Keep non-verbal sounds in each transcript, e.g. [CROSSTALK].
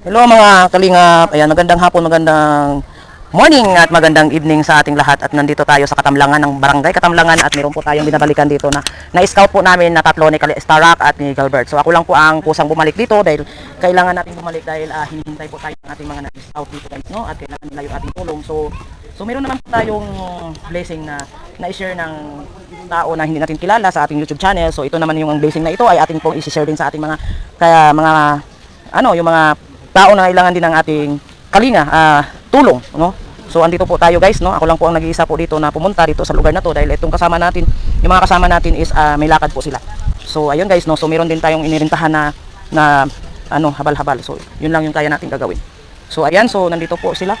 Hello mga kalingap. Ayan, magandang hapon, magandang morning at magandang evening sa ating lahat. At nandito tayo sa Katamlangan ng Barangay Katamlangan at meron po tayong binabalikan dito na na-scout po namin na tatlo ni Starak at ni Gilbert. So ako lang po ang kusang bumalik dito dahil kailangan natin bumalik dahil ah, hinihintay po tayo ng ating mga na-scout dito guys, no? At kailangan nila yung ating tulong. So So meron naman po tayong blessing na na-share ng tao na hindi natin kilala sa ating YouTube channel. So ito naman yung blessing na ito ay ating pong i-share din sa ating mga kaya mga ano, yung mga tao na kailangan din ng ating kalinga, ah, tulong, no? So andito po tayo guys, no? Ako lang po ang nag-iisa po dito na pumunta dito sa lugar na to dahil itong kasama natin, yung mga kasama natin is ah, may lakad po sila. So ayun guys, no? So meron din tayong inirintahan na na ano, habal-habal. So yun lang yung kaya natin gagawin. So ayan, so nandito po sila.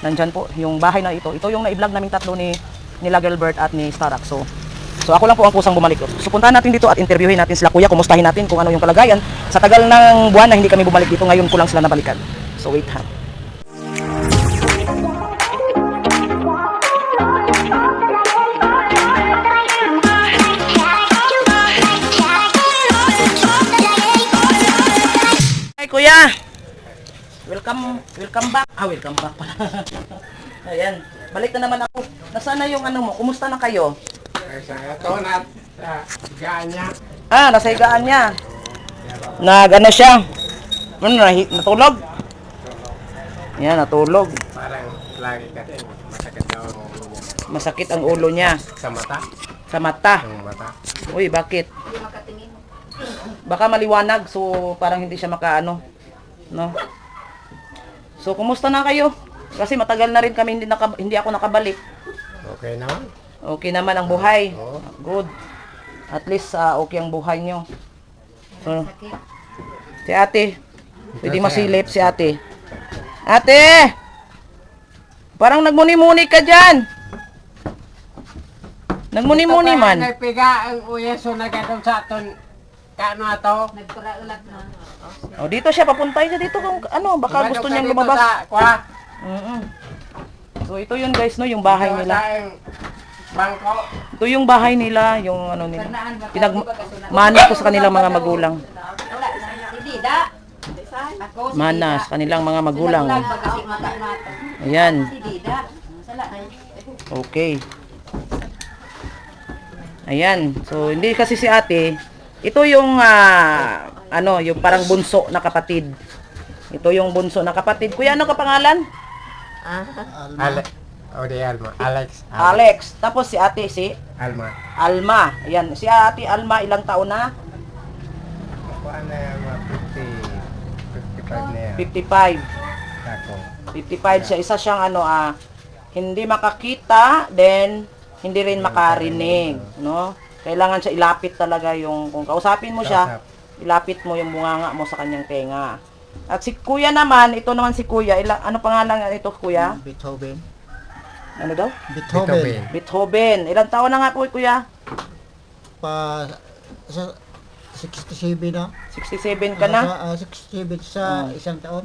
Nandyan po yung bahay na ito. Ito yung na-vlog naming tatlo ni nila Gilbert at ni Starak. So So ako lang po ang kusang bumalik. So puntahan natin dito at interviewin natin sila kuya, kumustahin natin kung ano yung kalagayan. Sa tagal ng buwan na hindi kami bumalik dito, ngayon ko lang sila nabalikan. So wait ha. Hi kuya! Welcome, welcome back. Ah, welcome back pala. [LAUGHS] Ayan, balik na naman ako. Nasaan na yung ano mo? Kumusta na kayo? Sa ito na sa ganya. Ah, nasa higaan niya. Nag ano siya? Ano, natulog? Yan, natulog. Parang lagi kasi masakit daw ang ulo niya. Masakit ang ulo niya Sa mata. sa mata. Ang mata. Uy, bakit? Baka maliwanag, so parang hindi siya makaano. No? So, kumusta na kayo? Kasi matagal na rin kami hindi, naka, hindi ako nakabalik. Okay naman. Okay naman ang buhay. Oo. Good. At least ah, okay ang buhay nyo. So, si ate. Pwede masilip si ate. Ate! Parang nagmuni-muni ka dyan. Nagmuni-muni man. Nagpiga ang uya so nagadong sa aton kano ato. O, dito siya. Papuntay siya dito kung ano. Baka gusto niyang lumabas. Sa, kwa, Mm-mm. So, ito yun guys, no? Yung bahay Dito nila. Bangko. Ito yung bahay nila, yung ano nila. Pinagmana ko sa kanilang mga magulang. Mana sa kanilang mga magulang. Ayan. Okay. Ayan. So, hindi kasi si ate, ito yung, ah, ano, yung parang bunso na kapatid. Ito yung bunso na kapatid. Kuya, ano ka pangalan? Ale o di Alma. Alex. Alex. Tapos si ate, si Alma. Alma. Ayan. Si ate Alma, ilang taon na? Kuha na yan mga 50. 55 na yan. 55. Ako. 55 siya. Isa siyang ano, ah, hindi makakita, then hindi rin makarinig, no? Kailangan siya ilapit talaga yung, kung kausapin mo siya, ilapit mo yung bunganga mo sa kanyang tenga. At si kuya naman, ito naman si kuya, ila, ano pangalan ito kuya? Beethoven. Ano daw? Beethoven. Beethoven. Ilang taon na nga po kuya? Pa sa 67 na. 67 ka na? Ah, sa, ah, 67 sa Oh. isang taon.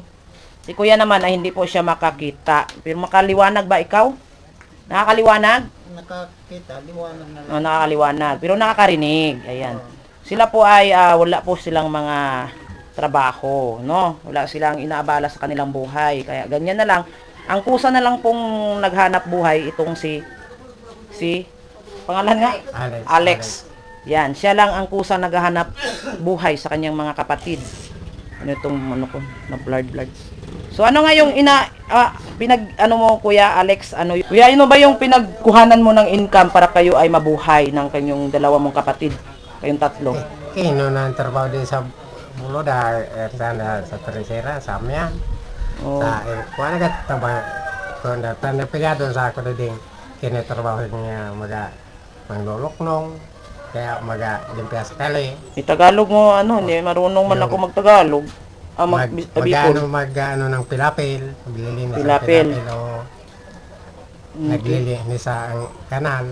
Si kuya naman ay hindi po siya makakita. Pero makaliwanag ba ikaw? Nakakaliwanag? Nakakita, liwanag na lang. No, nakakaliwanag. Pero nakakarinig. Ayan. Sila po ay ah, wala po silang mga trabaho, no? Wala silang inaabala sa kanilang buhay. Kaya ganyan na lang. Ang kusa na lang pong naghanap buhay itong si si pangalan nga Alex. Alex. Yan, siya lang ang kusa naghahanap buhay sa kanyang mga kapatid. Ano itong ano ko, na blood blood. So ano nga yung ina ah, pinag ano mo Kuya Alex, ano Kuya ano ba yung pinagkuhanan mo ng income para kayo ay mabuhay ng kanyang dalawa mong kapatid? Kayong tatlo. Kino na ang trabaho din sa bulo da eh, sa Teresera, sa Amya. Oh. Sa eh, kuha na ka taba kung na tanda pigado sa ako na din kinatrabaho niya maga mangluluknong kaya maga limpia sa kali. Ni Tagalog mo ano, hindi marunong man ako magtagalog. Ah, mag, Mag, mag, mag, ano, mag ano ng pilapil, Pilapil. ng pilapil o naglilinis sa ang kanal.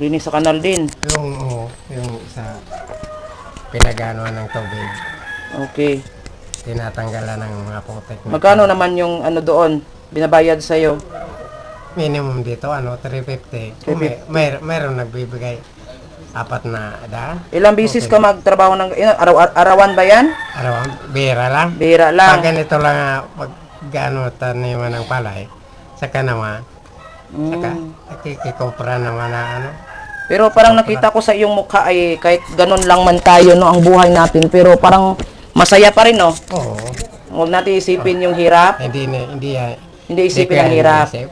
Linis sa kanal din. Yung, oo, yung sa pinagano ng tubig, Okay. Tinatanggalan ng mga putik. na- Magkano naman yung ano doon binabayad sa iyo? Minimum dito, ano, 350. Kung may, may, mayroon nagbibigay apat na daan. Ilang bisis ka magtrabaho ng ina- araw arawan ba yan? Araw, bira lang. Bira Pag lang. ganito lang, ah, pag gaano taniman ng palay, saka naman, saka Mm. nakikikumpra naman na ano. Pero parang nakita ko sa iyong mukha ay kahit ganun lang man tayo no ang buhay natin pero parang masaya pa rin no. Oo. Huwag natin isipin yung hirap, Hindi, na, hindi, ah, hindi isipin ko ang yan hirap. iniisip.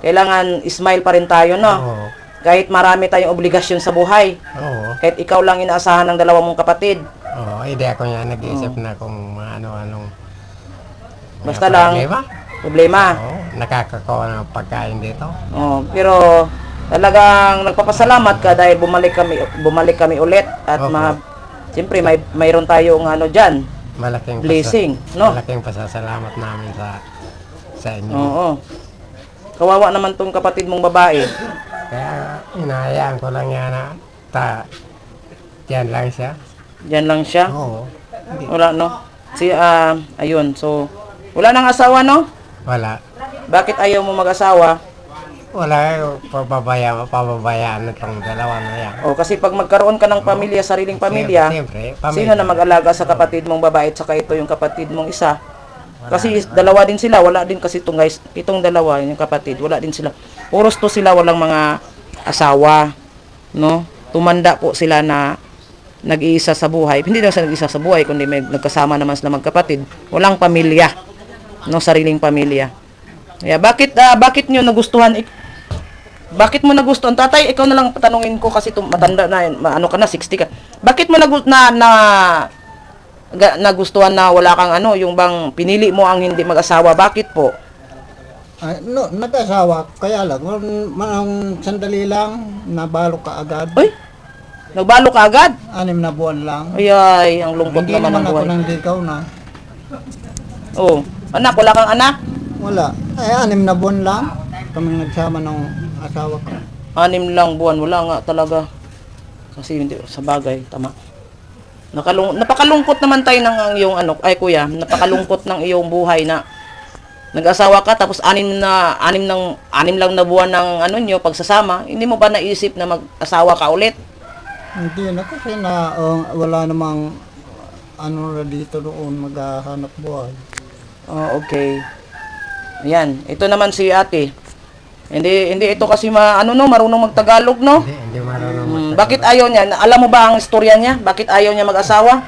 Kailangan smile pa rin tayo no. Oo. Kahit marami tayong obligasyon sa buhay. Oo. Kahit ikaw lang inaasahan ng dalawa mong kapatid. Oo, hindi ako nga nag-iisip na kung ano-anong Basta mga lang problema. problema. Oo, nakakakuha ng pagkain dito. Oh, pero talagang nagpapasalamat ka dahil bumalik kami bumalik kami ulit at Opo. ma Siyempre may mayroon tayong ano diyan, Malaking blessing, pasa- no? Malaking pasasalamat namin sa sa inyo. Oo. Kawawa naman tong kapatid mong babae. Kaya inahayaan ko lang yan na ta yan lang siya. Diyan lang siya. Oo. Hindi. Wala no. Si ah, ayun. So wala nang asawa no? Wala. Bakit ayaw mo mag-asawa? Wala pababaya, pababayaan itong dalawa na yan. O kasi pag magkaroon ka ng pamilya, sariling pamilya, Siyempre, sino na mag-alaga sa kapatid mong babae at saka ito yung kapatid mong isa? Kasi dalawa din sila, wala din kasi itong guys, itong dalawa, yung kapatid, wala din sila. Puros to sila, walang mga asawa, no? Tumanda po sila na nag-iisa sa buhay. Hindi lang sa nag-iisa sa buhay, kundi may nagkasama naman sila magkapatid. Walang pamilya, no? Sariling pamilya. Kaya bakit, ah, bakit nyo nagustuhan, bakit mo nagustuhan? Tatay, ikaw na lang patanungin ko kasi tum- matanda na, yun, ma- ano ka na, 60 ka. Bakit mo nagu- na, na, ga, nagustuhan na wala kang ano, yung bang pinili mo ang hindi mag-asawa? Bakit po? Ay, no, nag-asawa, kaya lang, manang sandali lang, nabalo ka agad. Uy, nagbalo ka agad? Anim na buwan lang. Ay, ay, ang lungkot Hindi naman naman ng ako buhay. nang ligaw na. Oh, anak, wala kang anak? Wala. Ay, anim na buwan lang. Kami nagsama ng asawa ko. Anim lang buwan, wala nga talaga. Kasi hindi, sa bagay, tama. Nakalung, napakalungkot naman tayo ng ang iyong ano, ay kuya, napakalungkot ng iyong buhay na nag-asawa ka tapos anim na anim ng anim lang na buwan ng ano niyo pagsasama, hindi mo ba naisip na mag-asawa ka ulit? Hindi na kasi na uh, wala namang ano na dito doon maghahanap buhay. Oh, okay. Ayan, ito naman si ate. Hindi hindi ito kasi ma, ano no, marunong magtagalog no? Hindi, hindi marunong Hmm, bakit ayaw niya? Alam mo ba ang istorya niya? Bakit ayaw niya mag-asawa?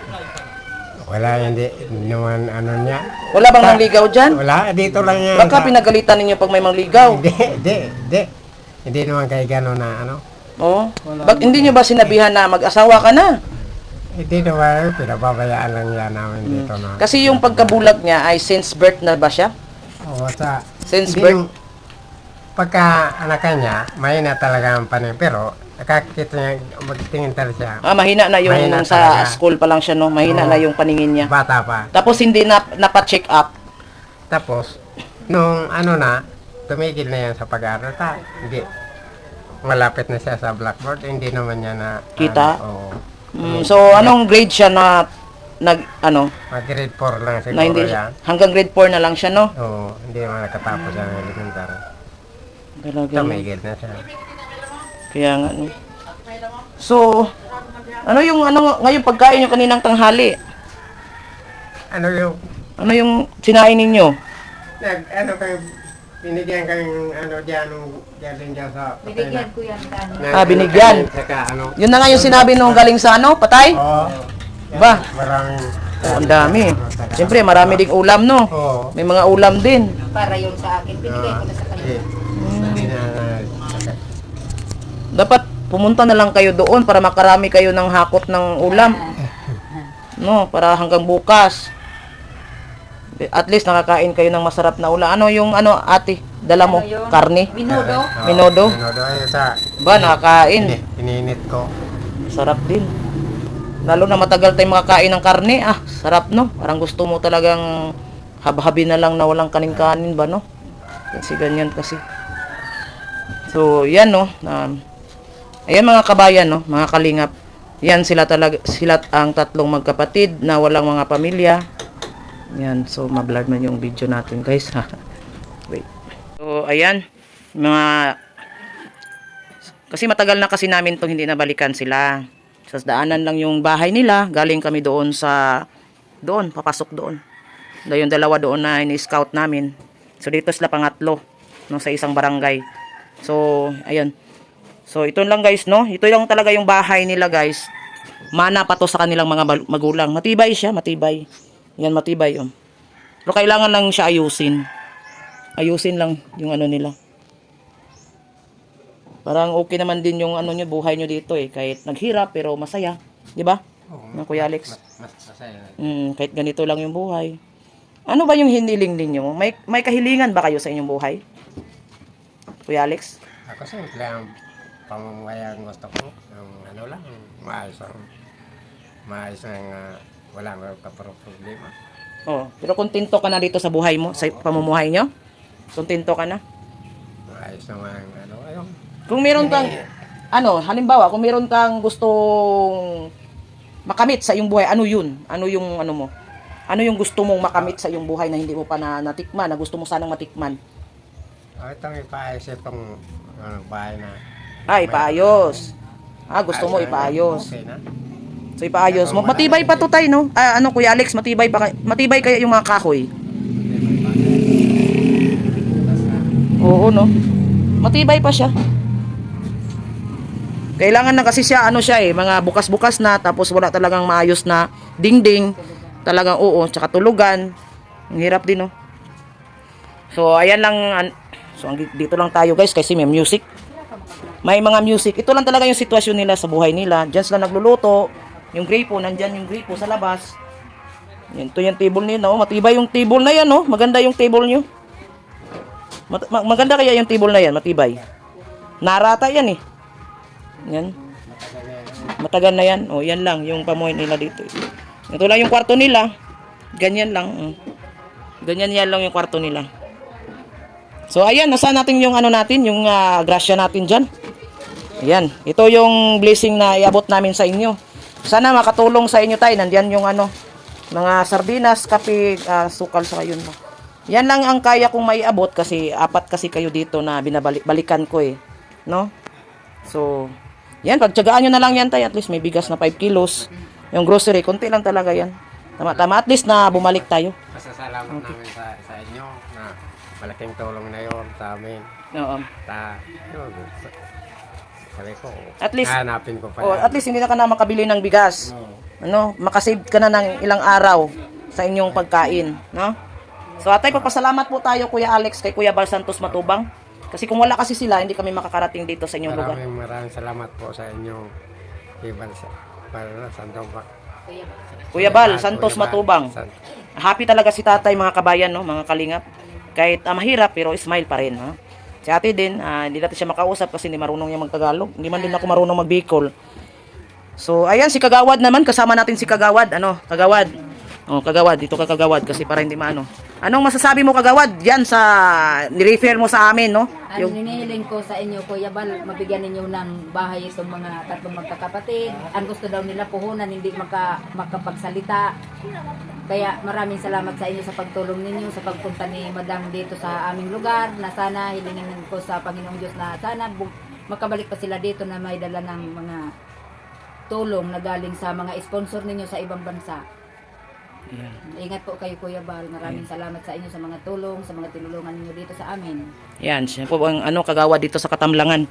Wala, hindi naman ano niya. Wala bang mangligaw diyan? Wala, dito lang yan. Baka pinagalitan ninyo pag may mangligaw. Hindi, hindi, hindi. Hindi naman kay gano'n na ano. Oh. Bak hindi niyo ba sinabihan na mag-asawa ka na? Hindi naman, pinababayaan lang yan namin dito na. Kasi yung pagkabulag niya ay since birth na ba siya? Oo, sa... Since birth? Pagka anak niya, mahina talaga ang panin. Pero, nakakita niya, magtingin talaga siya. Ah, mahina na yung Mahina sa talaga. school pa lang siya, no? Mahina Oo. na yung paningin niya. Bata pa. Tapos hindi na napa-check up. Tapos, nung ano na, tumigil na yan sa pag-aaral. Ta, hindi. Malapit na siya sa blackboard. Hindi naman niya na... Kita? Ano, oo. Mm, so anong grade siya na nag ano, Mag grade 4 lang siguro na hindi yan. hanggang grade 4 na lang siya, no? Oo, hindi naman nakatapos siya ng elementary. Talaga. Tumigil na siya. Kaya nga, no? So, ano yung ano ngayon pagkain niyo kaninang tanghali? Ano yung... Ano yung sinain ninyo? Nag, ano kayo, binigyan kayong ano dyan, nung galing dyan sa... Binigyan ko yan Ah, binigyan. Saka ano... Yun na nga yung sinabi nung galing sa ano, patay? Oo. Ba? Maraming... Oh, ang dami. Siyempre, marami ding ulam, no? Oo. May mga ulam din. para yun sa akin. Binigay ko na sa kanila. Eh, Hindi na... Dapat pumunta na lang kayo doon para makarami kayo ng hakot ng ulam. No, para hanggang bukas. At least nakakain kayo ng masarap na ulam. Ano yung ano, ate? Dala mo? Ano yun? Karne? Minudo. Oo, Minodo? Minodo. Ayun sa... Ba, nakakain. Ini, ininit ko. Sarap din. Lalo na matagal tayong makakain ng karne. Ah, sarap no? Parang gusto mo talagang habhabi na lang na walang kanin-kanin ba no? Kasi ganyan kasi. So, yan no. Um, ayan mga kabayan no, mga kalingap. Yan sila talaga, sila ang tatlong magkapatid na walang mga pamilya. Yan, so mablur man yung video natin guys ha. [LAUGHS] Wait. So, ayan. Mga Kasi matagal na kasi namin itong hindi nabalikan sila. Sa daanan lang yung bahay nila. Galing kami doon sa... Doon, papasok doon. Na yung dalawa doon na ini-scout namin. So dito sila pangatlo. No, sa isang barangay. So, ayun. So ito lang guys, no? Ito lang talaga yung bahay nila guys. Mana pa to sa kanilang mga magulang. Matibay siya, matibay. Yan, matibay. Oh. Pero kailangan lang siya ayusin. Ayusin lang yung ano nila. Parang okay naman din yung ano nyo, buhay nyo dito eh. Kahit naghirap pero masaya. Di ba? Oo. Na Kuya Alex. Mas masaya. Mm, kahit ganito lang yung buhay. Ano ba yung hiniling ninyo? May, may kahilingan ba kayo sa inyong buhay? Kuya Alex? Ako simple ang pamamahay ang gusto ko. Ang ano lang, maayos ang maayos ang uh, wala nga kaparo problema. Oh, pero kontento ka na dito sa buhay mo, sa pamumuhay nyo? Kontento ka na? Maayos naman ang ano, ayun. Kung meron kang, ano, halimbawa, kung meron kang gustong makamit sa iyong buhay, ano yun? Ano yung, ano mo? Ano yung gusto mong makamit sa iyong buhay na hindi mo pa na, natikman, na gusto mo sanang matikman? Oh, itong ipaayos itong ano, bahay na. Ah, ipaayos. Ah, gusto mo na, ipaayos. Okay na. So, ipaayos mo. Matibay pa to tayo, no? Ah, ano, Kuya Alex, matibay pa, kay- matibay kaya yung mga kahoy? Oo, no? Matibay pa siya. Kailangan na kasi siya, ano siya eh, mga bukas-bukas na, tapos wala talagang maayos na dingding. Talagang oo, tsaka tulugan. Ang hirap din, no? So, ayan lang, an- so, ang- dito lang tayo guys, kasi may music. May mga music. Ito lang talaga yung sitwasyon nila sa buhay nila. Diyan sila nagluluto. Yung gripo, nandyan yung gripo sa labas. Yan, ito yung table nila. Oh. Matibay yung table na yan, oh. Maganda yung table nyo. Mat- ma- maganda kaya yung table na yan, matibay. Narata yan eh. Yan. Matagal na yan. Oh, yan lang yung pamuhay nila dito. Ito lang yung kwarto nila. Ganyan lang. mm. Ganyan yan lang yung kwarto nila. So ayan, nasa natin yung ano natin, yung ah, grasya natin diyan. Ayan, ito yung blessing na iabot namin sa inyo. Sana makatulong sa inyo tayo. Nandiyan yung ano, mga sardinas, kape, ah, sukal sa yun. Yan lang ang kaya kong maiabot kasi apat kasi kayo dito na binabalikan ko eh. No? So, yan, pagtsagaan nyo na lang yan tayo. At least may bigas na 5 kilos. Yung grocery, konti lang talaga yan. Tama-tama, at least na bumalik tayo. Pasasalamat namin sa, sa inyo na malaking tulong na yon sa amin. Oo. Ta, yun, sabi ko, At least- hanapin ko pa O, yan. at least hindi na ka na makabili ng bigas. Ano, makasave ka na ng ilang araw sa inyong pagkain, no? So, atay, pagpasalamat po tayo Kuya Alex kay Kuya Bal Santos Matubang. Kasi kung wala kasi sila, hindi kami makakarating dito sa inyong lugar. Maraming maraming salamat po sa inyong ibang sa para sa? Kuya Bal Santos Matubang. Happy talaga si tatay mga kabayan, no? Mga kalingap. Kahit ah, mahirap, pero smile pa rin, ha? Si ate din, ah, hindi natin siya makausap kasi hindi marunong niya magtagalog. Hindi man din ako marunong magbicol. So, ayan, si Kagawad naman. Kasama natin si Kagawad. Ano, Kagawad. Oh, Kagawad. Dito ka Kagawad kasi para hindi maano. Anong masasabi mo, Kagawad? Yan sa, nirefer mo sa amin, no? Ang hinihiling ko sa inyo, Kuya Bal, mabigyan ninyo ng bahay itong mga tatlong magkakapatid. Ang gusto daw nila puhunan, hindi maka, makapagsalita. Kaya maraming salamat sa inyo sa pagtulong ninyo, sa pagpunta ni Madam dito sa aming lugar, na sana hilingin ko sa Panginoong Diyos na sana makabalik pa sila dito na may dala ng mga tulong na galing sa mga sponsor ninyo sa ibang bansa. Ingat po kayo Kuya Bal. Maraming salamat sa inyo sa mga tulong, sa mga tinulungan ninyo dito sa amin. Yan, siya po ang ano, Kagawad dito sa Katamlangan.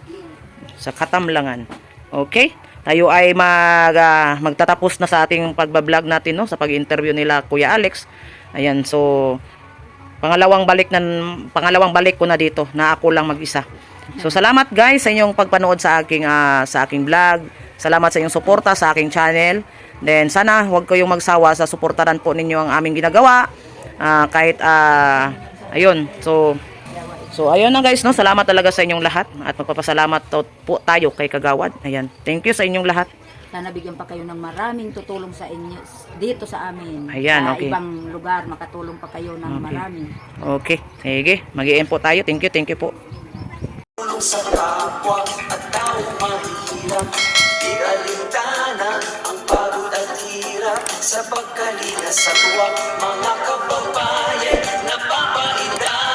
Sa Katamlangan. Okay? Tayo ay mag, ah, magtatapos na sa ating pagbablog natin, no? Sa pag-interview nila Kuya Alex. Ayan, so pangalawang balik na pangalawang balik ko na dito na ako lang mag-isa. So salamat guys sa inyong pagpanood sa aking ah, sa aking vlog. Salamat sa inyong suporta sa aking channel. Then sana huwag kayong magsawa sa suportahan po ninyo ang aming ginagawa. Ah, kahit ah, ayun. So So ayun na guys, no. Salamat talaga sa inyong lahat at magpapasalamat to- po tayo kay Kagawad. Ayan. Thank you sa inyong lahat. Sana bigyan pa kayo ng maraming tutulong sa inyo dito sa amin. Ayan, sa okay. ibang lugar, makatulong pa kayo ng Okay. marami. Okay. Sige. mag po tayo. Thank you. Thank you po. tulong sa kapwa at tao mahirap Di alintana ang pagod at hirap Sa pagkalinga sa tuwa Mga kababayan Napapainda